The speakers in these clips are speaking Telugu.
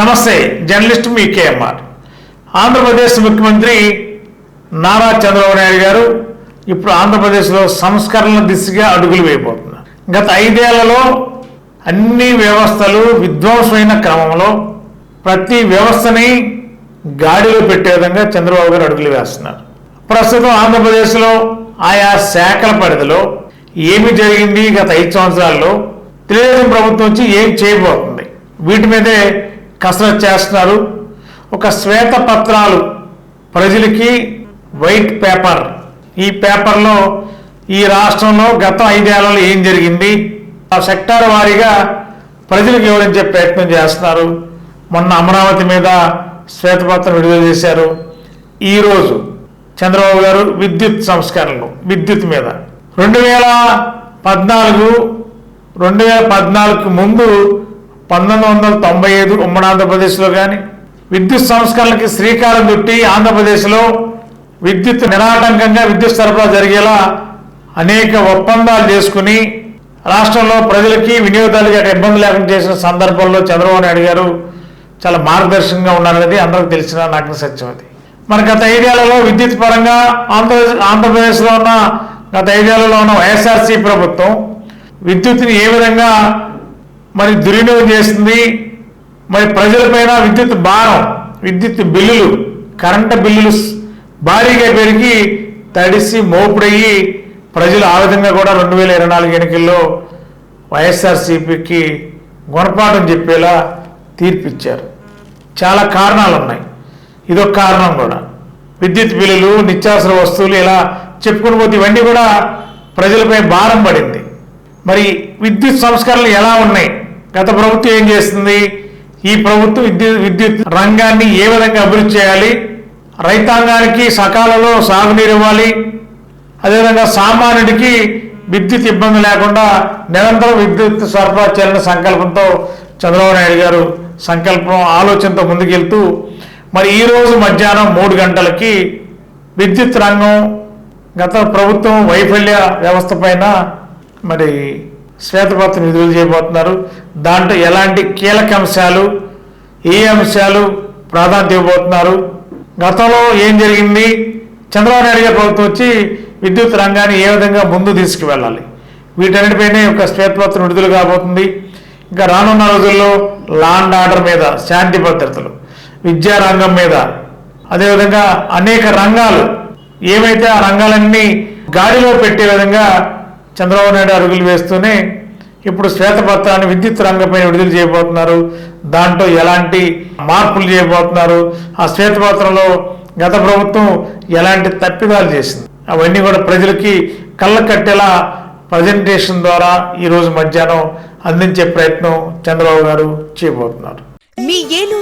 నమస్తే జర్నలిస్ట్ మీ కేఎంఆర్. ఆంధ్రప్రదేశ్ ముఖ్యమంత్రి నారా చంద్రబాబు నాయుడు గారు ఇప్పుడు ఆంధ్రప్రదేశ్లో సంస్కరణల దిశగా అడుగులు వేయబోతున్నారు. గత ఐదేళ్ళలో అన్ని వ్యవస్థలు విధ్వంసమైన క్రమంలో ప్రతి వ్యవస్థని గాడిలో పెట్టే విధంగా చంద్రబాబు గారు అడుగులు వేస్తున్నారు. ప్రస్తుతం ఆంధ్రప్రదేశ్లో ఆయా శాఖల పరిధిలో ఏమి జరిగింది గత ఐదు సంవత్సరాల్లో? తెలుగుదేశం ప్రభుత్వం వచ్చి ఏం చేయబోతుంది? వీటి మీదే కసరత్ చేస్తున్నారు. ఒక శ్వేత పత్రాలు ప్రజలకి వైట్ పేపర్. ఈ పేపర్లో ఈ రాష్ట్రంలో గత ఐదేళ్ళలో ఏం జరిగింది? ఆ సెక్టార్ వారీగా ప్రజలకు వివరించే ప్రయత్నం చేస్తున్నారు. మొన్న అమరావతి మీద శ్వేతపత్రం విడుదల చేశారు. ఈరోజు చంద్రబాబు గారు విద్యుత్ సంస్కరణలు విద్యుత్ మీద. రెండు వేల పద్నాలుగు రెండు వేల పద్నాలుగుకు ముందు పంతొమ్మిది వందల తొంభై ఐదు ఉమ్మడి ఆంధ్రప్రదేశ్లో కానీ విద్యుత్ సంస్కరణలకి శ్రీకారం చుట్టి ఆంధ్రప్రదేశ్లో విద్యుత్ నిరాటంకంగా విద్యుత్ సరఫరా జరిగేలా అనేక ఒప్పందాలు చేసుకుని రాష్ట్రంలో ప్రజలకి వినియోగదారులకి అక్కడ ఇబ్బంది లేకుండా చేసిన సందర్భంలో చంద్రబాబు నాయుడు గారు చాలా మార్గదర్శకంగా ఉన్నారనేది అందరికి తెలిసిన నాకు సత్యం అది. మన గత ఐదేళ్ళలో విద్యుత్ పరంగా ఆంధ్రప్రదేశ్ ఆంధ్రప్రదేశ్లో ఉన్న గత ఐదేళ్ళలో ఉన్న వైఎస్ఆర్సీ ప్రభుత్వం విద్యుత్ని ఏ విధంగా మరి దుర్వినియోగం చేస్తుంది. మరి ప్రజలపైన విద్యుత్ భారం విద్యుత్ బిల్లులు కరెంటు బిల్లులు భారీగా పెరిగి తడిసి మోపుడయ్యి ప్రజలు ఆ విధంగా కూడా రెండు వేల ఇరవై నాలుగు ఎన్నికల్లో వైఎస్ఆర్సీపీకి గుణపాఠం చెప్పేలా తీర్పిచ్చారు. చాలా కారణాలు ఉన్నాయి ఇదొక కారణం కూడా. విద్యుత్ బిల్లులు నిత్యావసర వస్తువులు ఇలా చెప్పుకుని పోతే ఇవన్నీ కూడా ప్రజలపై భారం పడింది. మరి విద్యుత్ సంస్కరణలు ఎలా ఉన్నాయి? గత ప్రభుత్వం ఏం చేస్తుంది? ఈ ప్రభుత్వం విద్యుత్ విద్యుత్ రంగాన్ని ఏ విధంగా అభివృద్ధి చేయాలి? రైతాంగానికి సకాలంలో సాగునీరు ఇవ్వాలి. అదేవిధంగా సామాన్యుడికి విద్యుత్ ఇబ్బంది లేకుండా నిరంతరం విద్యుత్ సరఫరా చేయాలనే సంకల్పంతో చంద్రబాబు నాయుడు గారు సంకల్పం ఆలోచనతో ముందుకెళ్తూ మరి ఈరోజు మధ్యాహ్నం మూడు గంటలకి విద్యుత్ రంగం గత ప్రభుత్వం వైఫల్య వ్యవస్థ పైన మరి శ్వేతపత్రం విడుదల చేయబోతున్నారు. దాంట్లో ఎలాంటి కీలక అంశాలు ఏ అంశాలు ప్రాధాన్యత ఇవ్వబోతున్నారు? గతంలో ఏం జరిగింది? చంద్రబాబు నాయుడు గారి ప్రభుత్వం వచ్చి విద్యుత్ రంగాన్ని ఏ విధంగా ముందు తీసుకువెళ్ళాలి? వీటన్నిటిపైనే ఒక శ్వేతపత్రం విడుదల కాబోతుంది. ఇంకా రానున్న రోజుల్లో లాండ్ ఆర్డర్ మీద శాంతి భద్రతలు విద్యా రంగం మీద అదేవిధంగా అనేక రంగాలు ఏమైతే ఆ రంగాలన్నీ గాడిలో పెట్టే విధంగా చంద్రబాబు నాయుడు అడుగులు వేస్తూనే ఇప్పుడు శ్వేతపత్రాన్ని విద్యుత్ రంగంపై విడుదల చేయబోతున్నారు. దాంట్లో ఎలాంటి మార్పులు చేయబోతున్నారు? ఆ శ్వేతపత్రంలో గత ప్రభుత్వం ఎలాంటి తప్పిదాలు చేసింది? అవన్నీ కూడా ప్రజలకి కళ్ళ కట్టేలా ప్రజెంటేషన్ ద్వారా ఈరోజు మధ్యాహ్నం అందించే ప్రయత్నం చంద్రబాబు గారు చేయబోతున్నారు. మీ ఏలూరు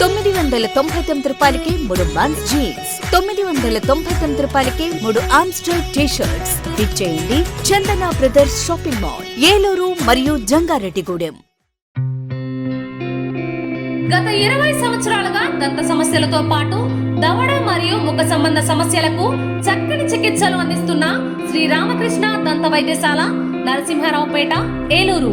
తొమ్మిది వందల తొంభై తొమ్మిది రూపాయలకే మూడు మన్స్ జీన్స్ తొమ్మిది వందల తొంభై తొమ్మిది రూపాయలకే మూడు ఆమ్స్టర్ టీ షర్ట్స్ ఇచ్చేయండి Chandana brothers shopping mall Eluru మరియు జంగారెడ్డిగూడెం. గత ఇరవై సంవత్సరాలుగా దంత సమస్యలతో పాటు దవడ మరియు ముఖ సంబంధ సమస్యలకు చక్కని చికిత్సలు అందిస్తున్న శ్రీ రామకృష్ణ దంత వైద్యశాల నరసింహారావుపేట ఏలూరు.